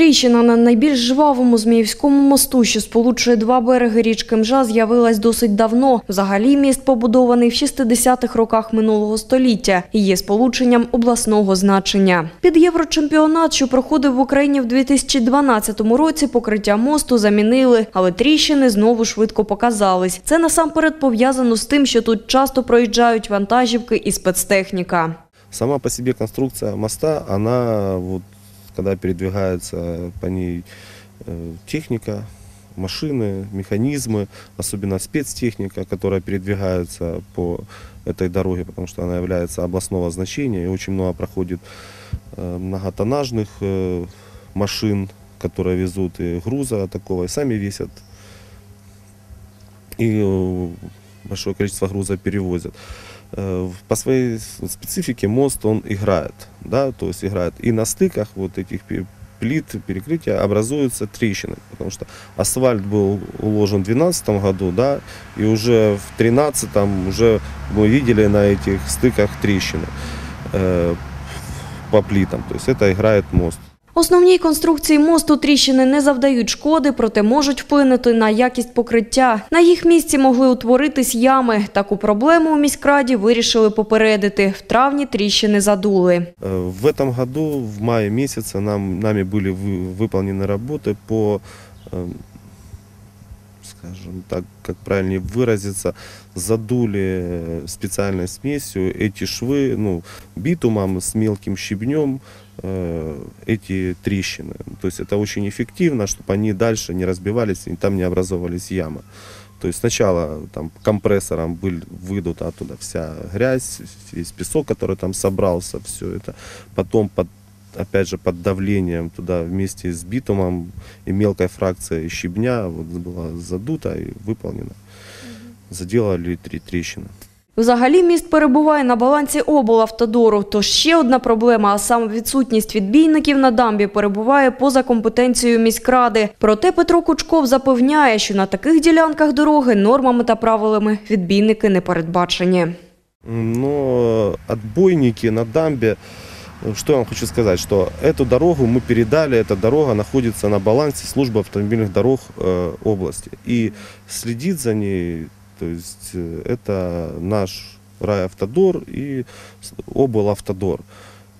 Тріщина на найбільш жвавому Зміївському мосту, що сполучує два береги річки Мжа, з'явилась досить давно. Взагалі міст побудований в 60-х роках минулого століття і є сполученням обласного значення. Під єврочемпіонат, що проходив в Україні в 2012 році, покриття мосту замінили, але тріщини знову швидко показались. Це насамперед пов'язано з тим, що тут часто проїжджають вантажівки і спецтехніка. Сама по себе конструкция моста, она вот когда передвигается по ней э, техника, машины, механизмы, особенно спецтехника, которая передвигается по этой дороге, потому что она является областного значения и очень много проходит э, многотоннажных э, машин, которые везут и груза такого, и сами весят, и большое количество груза перевозят. Э, По своей специфике мост он играет, да, то есть играет и на стыках вот этих плит перекрытия образуются трещины, потому что асфальт был уложен в 2012 году, да, и уже в 2013 уже мы видели на этих стыках трещины э, по плитам, то есть это играет мост. Основній конструкції мосту тріщини не завдають шкоди, проте можуть вплинути на якість покриття. На їх місці могли утворитись ями. Таку проблему у міськраді вирішили попередити. В травні тріщини задули. Э, В этом году, в мае месяце, нам, нами были вы- выполнены работы по, эм, скажем так, как правильнее выразиться, задули э, специальной смесью эти швы, ну, битумом с мелким щебнем, э, эти трещины. То есть это очень эффективно, чтобы они дальше не разбивались и там не образовывались ямы. То есть сначала там компрессором был, выйдут оттуда вся грязь, весь песок, который там собрался, все это. Потом под, опять же под давлением туда вместе с битумом и мелкой фракцией щебня вот было задуто и выполнено. Заделали три трещины. Взагалі міст перебуває на балансі облавтодору. Тож ще одна проблема, а саме відсутність відбійників на дамбі, перебуває поза компетенцією міськради. Проте Петро Кучков запевняє, що на таких ділянках дороги нормами та правилами відбійники не передбачені. Но отбойники на дамбе, э, что я вам хочу сказать, что эту дорогу мы передали, эта дорога находится на балансе службы автомобильных дорог э, области. И следит за ней, то есть э, это наш райавтодор и облавтодор.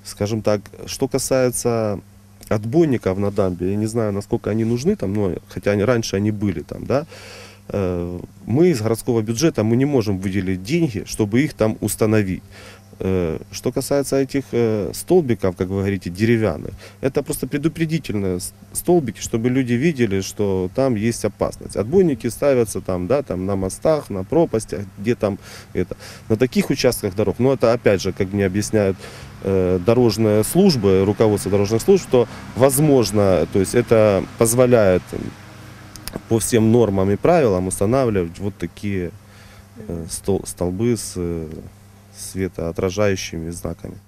Скажем так, что касается отбойников на дамбе, я не знаю, насколько они нужны там, но хотя они, раньше они были там, да, мы из городского бюджета мы не можем выделить деньги, чтобы их там установить. Э, Что касается этих э, столбиков, как вы говорите, деревянных, это просто предупредительные столбики, чтобы люди видели, что там есть опасность. Отбойники ставятся там, да, там на мостах, на пропастях, где там это. На таких участках дорог, но это опять же, как мне объясняют э, дорожные службы, руководство дорожных служб, что возможно, то есть это позволяет по всем нормам и правилам устанавливать вот такие э, стол- столбы с э, светоотражающими знаками.